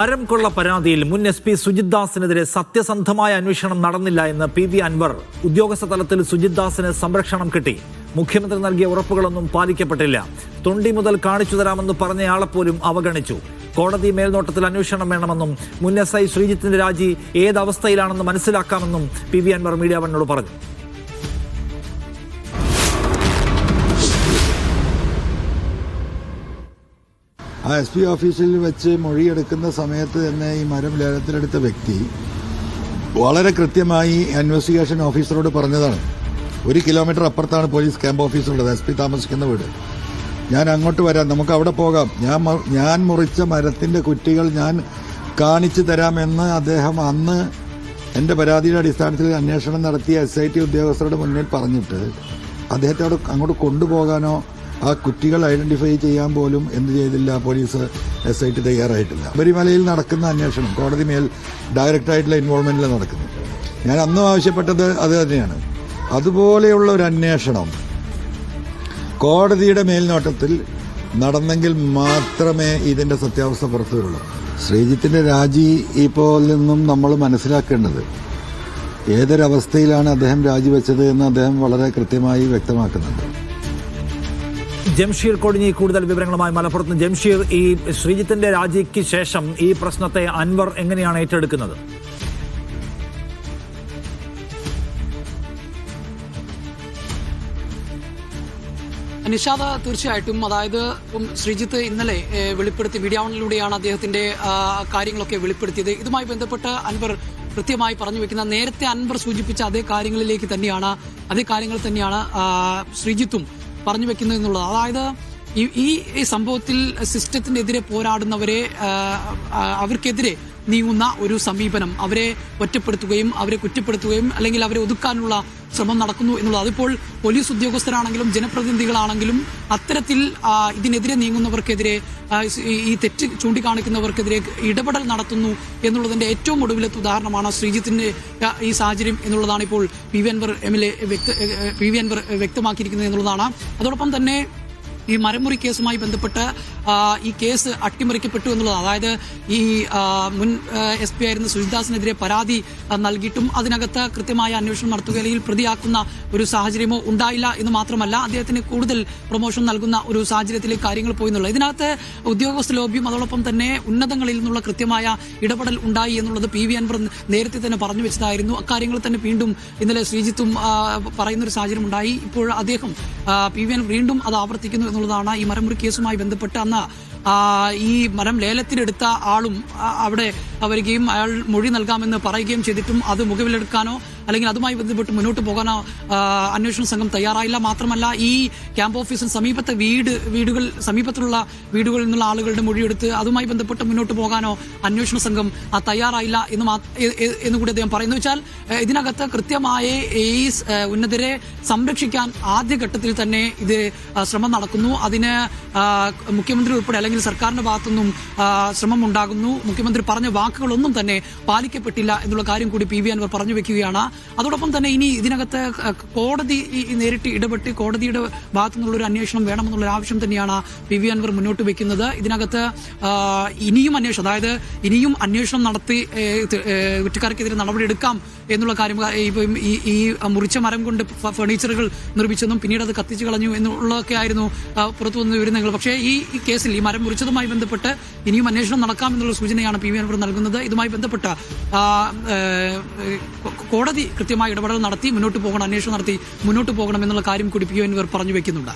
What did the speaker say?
മരം കൊള്ള പരാതിയിൽ മുൻ എസ് പി സുജിത് ദാസിനെതിരെ സത്യസന്ധമായ അന്വേഷണം നടന്നില്ല എന്ന് പി വി അൻവർ ഉദ്യോഗസ്ഥ തലത്തിൽ സുജിത് ദാസിന് സംരക്ഷണം കിട്ടി. മുഖ്യമന്ത്രി നൽകിയ ഉറപ്പുകളൊന്നും പാലിക്കപ്പെട്ടില്ല. തൊണ്ടി മുതൽ കാണിച്ചു തരാമെന്ന് പറഞ്ഞയാളെപ്പോലും അവഗണിച്ചു. കോടതി മേൽനോട്ടത്തിൽ അന്വേഷണം വേണമെന്നും മുൻ എസ് ഐ ശ്രീജിത്തിന്റെ രാജി ഏതവസ്ഥയിലാണെന്ന് മനസ്സിലാക്കാമെന്നും പി വി അൻവർ മീഡിയ വണ്ണോട് പറഞ്ഞു. ആ എസ് പി ഓഫീസിൽ വെച്ച് മൊഴിയെടുക്കുന്ന സമയത്ത് തന്നെ ഈ മരം ലേലത്തിലെടുത്ത വ്യക്തി വളരെ കൃത്യമായി അന്വേഷിഗേഷൻ ഓഫീസറോട് പറഞ്ഞതാണ്. ഒരു കിലോമീറ്റർ അപ്പുറത്താണ് പോലീസ് ക്യാമ്പ് ഓഫീസുള്ളത് എസ് പി താമസിക്കുന്ന വീട്. ഞാൻ അങ്ങോട്ട് വരാം നമുക്ക് അവിടെ പോകാം. ഞാൻ ഞാൻ മുറിച്ച മരത്തിന്റെ കുറ്റികൾ ഞാൻ കാണിച്ചു തരാമെന്ന് അദ്ദേഹം അന്ന് എന്റെ പരാതിയുടെ അടിസ്ഥാനത്തിൽ അന്വേഷണം നടത്തിയ എസ് ഐ ടി ഉദ്യോഗസ്ഥരുടെ മുന്നിൽ പറഞ്ഞിട്ട് അദ്ദേഹത്തെ അവിടെ അങ്ങോട്ട് കൊണ്ടുപോകാനോ ആ കുറ്റികൾ ഐഡന്റിഫൈ ചെയ്യാൻ പോലും എന്ത് ചെയ്തില്ല പോലീസ് എസ് ഐ ടി തയ്യാറായിട്ടില്ല. ശബരിമലയിൽ നടക്കുന്ന അന്വേഷണം കോടതി മേൽ ഡയറക്റ്റായിട്ടുള്ള ഇൻവോൾവ്മെന്റിൽ നടക്കുന്നു ഞാൻ അന്നും ആവശ്യപ്പെട്ടത് അത് തന്നെയാണ്. അതുപോലെയുള്ള ഒരു അന്വേഷണം കോടതിയുടെ മേൽനോട്ടത്തിൽ നടന്നെങ്കിൽ മാത്രമേ ഇതിന്റെ സത്യാവസ്ഥ പുറത്തു വരുള്ളൂ ശ്രീജിത്തിന്റെ രാജി ഇപ്പോൾ നിന്നും നമ്മൾ മനസ്സിലാക്കേണ്ടത് ഏതൊരവസ്ഥയിലാണ് അദ്ദേഹം രാജിവെച്ചത് എന്ന് അദ്ദേഹം വളരെ കൃത്യമായി വ്യക്തമാക്കുന്നുണ്ട്. ജംഷീർ കൊടിഞ്ഞി കൂടുതൽ വിവരങ്ങളുമായി മലപ്പുറത്ത് ജംഷീർ. ഈ ശ്രീജിത്തിന്റെ രാജിക്ക് ശേഷം ഈ പ്രശ്നത്തെ അൻവർ എങ്ങനെയാണ് ഏറ്റെടുക്കുന്നത്? നിഷാദ തീർച്ചയായിട്ടും. അതായത് ശ്രീജിത്ത് ഇന്നലെ വെളിപ്പെടുത്തി മീഡിയാവണിലൂടെയാണ് അദ്ദേഹത്തിന്റെ കാര്യങ്ങളൊക്കെ വെളിപ്പെടുത്തിയത്. ഇതുമായി ബന്ധപ്പെട്ട് അൻവർ കൃത്യമായി പറഞ്ഞു വെക്കുന്ന നേരത്തെ അൻവർ സൂചിപ്പിച്ച അതേ കാര്യങ്ങളിലേക്ക് തന്നെയാണ് അതേ കാര്യങ്ങൾ തന്നെയാണ് ശ്രീജിത്തും പറഞ്ഞു വെക്കുന്നത് എന്നുള്ളത്. അതായത് ഈ ഈ- സംഭവത്തിൽ സിസ്റ്റത്തിനെതിരെ പോരാടുന്നവരെ അവർക്കെതിരെ നീങ്ങുന്ന ഒരു സമീപനം അവരെ ഒറ്റപ്പെടുത്തുകയും അവരെ കുറ്റപ്പെടുത്തുകയും അല്ലെങ്കിൽ അവരെ ഒതുക്കാനുള്ള ശ്രമം നടക്കുന്നു എന്നുള്ളത്. അതിപ്പോൾ പോലീസ് ഉദ്യോഗസ്ഥരാണെങ്കിലും ജനപ്രതിനിധികളാണെങ്കിലും അത്തരത്തിൽ ഇതിനെതിരെ നീങ്ങുന്നവർക്കെതിരെ ഈ- തെറ്റ് ചൂണ്ടിക്കാണിക്കുന്നവർക്കെതിരെ ഇടപെടൽ നടത്തുന്നു എന്നുള്ളതിന്റെ ഏറ്റവും ഒടുവിലത്തെ ഉദാഹരണമാണ് ശ്രീജിത്തിന്റെ ഈ സാഹചര്യം എന്നുള്ളതാണ് ഇപ്പോൾ P V Anvar M L A വ്യക്ത പി വി അൻവർ വ്യക്തമാക്കിയിരിക്കുന്നത് എന്നുള്ളതാണ്. അതോടൊപ്പം തന്നെ ഈ മരമുറി കേസുമായി ബന്ധപ്പെട്ട് ഈ കേസ് അട്ടിമറിക്കപ്പെട്ടു എന്നുള്ളത് അതായത് ഈ മുൻ എസ് പി ആയിരുന്ന സുജിദാസിനെതിരെ പരാതി നൽകിയിട്ടും അതിനകത്ത് കൃത്യമായ അന്വേഷണം നടത്തുക അല്ലെങ്കിൽ പ്രതിയാക്കുന്ന ഒരു സാഹചര്യമോ ഉണ്ടായില്ല എന്ന് മാത്രമല്ല അദ്ദേഹത്തിന് കൂടുതൽ പ്രൊമോഷൻ നൽകുന്ന ഒരു സാഹചര്യത്തിലേക്ക് കാര്യങ്ങൾ പോയി എന്നുള്ളത് ഇതിനകത്ത് ഉദ്യോഗസ്ഥ ലോബിയും അതോടൊപ്പം തന്നെ ഉന്നതങ്ങളിൽ നിന്നുള്ള കൃത്യമായ ഇടപെടൽ ഉണ്ടായി എന്നുള്ളത് പി വി അൻവർ നേരത്തെ തന്നെ പറഞ്ഞു വെച്ചതായിരുന്നു. അക്കാര്യങ്ങൾ തന്നെ വീണ്ടും ഇന്നലെ ശ്രീജിത്തും പറയുന്ന ഒരു സാഹചര്യം ഉണ്ടായി. ഇപ്പോൾ അദ്ദേഹം പി വി അൻവർ വീണ്ടും അത് ആവർത്തിക്കുന്നു എന്നുള്ളതാണ് ഈ മരമുറി കേസുമായി ബന്ധപ്പെട്ട് അന്ന് ആ, ഈ മരം ലേലത്തിലെടുത്ത ആളും അവിടെ വരികയും അയാൾ മൊഴി നൽകാമെന്ന് പറയുകയും ചെയ്തിട്ടും അത് മുഖവിലെടുക്കാനോ അല്ലെങ്കിൽ അതുമായി ബന്ധപ്പെട്ട് മുന്നോട്ട് പോകാനോ അന്വേഷണ സംഘം തയ്യാറായില്ല. മാത്രമല്ല ഈ ക്യാമ്പ് ഓഫീസിന് സമീപത്തെ വീട് വീടുകൾ സമീപത്തുള്ള വീടുകളിൽ നിന്നുള്ള ആളുകളുടെ മൊഴിയെടുത്ത് അതുമായി ബന്ധപ്പെട്ട് മുന്നോട്ട് പോകാനോ അന്വേഷണ സംഘം തയ്യാറായില്ല എന്ന് എന്ന് കൂടി അദ്ദേഹം പറയുന്നു. വെച്ചാൽ ഇതിനകത്ത് കൃത്യമായ ഈ ഉന്നതരെ സംരക്ഷിക്കാൻ ആദ്യഘട്ടത്തിൽ തന്നെ ഇത് ശ്രമം നടക്കുന്നു. അതിന് മുഖ്യമന്ത്രി ഉൾപ്പെടെ അല്ലെങ്കിൽ സർക്കാരിന്റെ ഭാഗത്തുനിന്നും ശ്രമം ഉണ്ടാകുന്നു. മുഖ്യമന്ത്രി പറഞ്ഞ വാക്കുകളൊന്നും തന്നെ പാലിക്കപ്പെട്ടില്ല എന്നുള്ള കാര്യം കൂടി പി വി അൻവർ പറഞ്ഞു വെക്കുകയാണ്. അതോടൊപ്പം തന്നെ ഇനി ഇതിനകത്ത് കോടതി നേരിട്ട് ഇടപെട്ട് കോടതിയുടെ ഭാഗത്തു നിന്നുള്ള ഒരു അന്വേഷണം വേണമെന്നുള്ള ഒരു ആവശ്യം തന്നെയാണ് പി വി അൻവർ മുന്നോട്ട് വെക്കുന്നത്. ഇതിനകത്ത് ഇനിയും അന്വേഷണം അതായത് ഇനിയും അന്വേഷണം നടത്തി കുറ്റക്കാർക്കെതിരെ നടപടിയെടുക്കാം എന്നുള്ള കാര്യം ഈ മുറിച്ച മരം കൊണ്ട് ഫർണിച്ചറുകൾ നിർമ്മിച്ചെന്നും പിന്നീട് അത് കത്തിച്ചു കളഞ്ഞു എന്നുള്ളതൊക്കെ ആയിരുന്നു പുറത്തു വന്ന വിവരങ്ങൾ. പക്ഷേ ഈ കേസിൽ ഈ മരം മുറിച്ചതുമായി ബന്ധപ്പെട്ട് ഇനിയും അന്വേഷണം നടക്കാം എന്നുള്ള സൂചനയാണ് പി വി അൻവർ നൽകുന്നത്. ഇതുമായി ബന്ധപ്പെട്ട ഏ, കോടതി കൃത്യമായ ഇടപെടൽ നടത്തി മുന്നോട്ട് പോകണം അന്വേഷണം നടത്തി മുന്നോട്ട് പോകണം എന്നുള്ള കാര്യം കൂടി പി പറഞ്ഞു വെക്കുന്നുണ്ട്.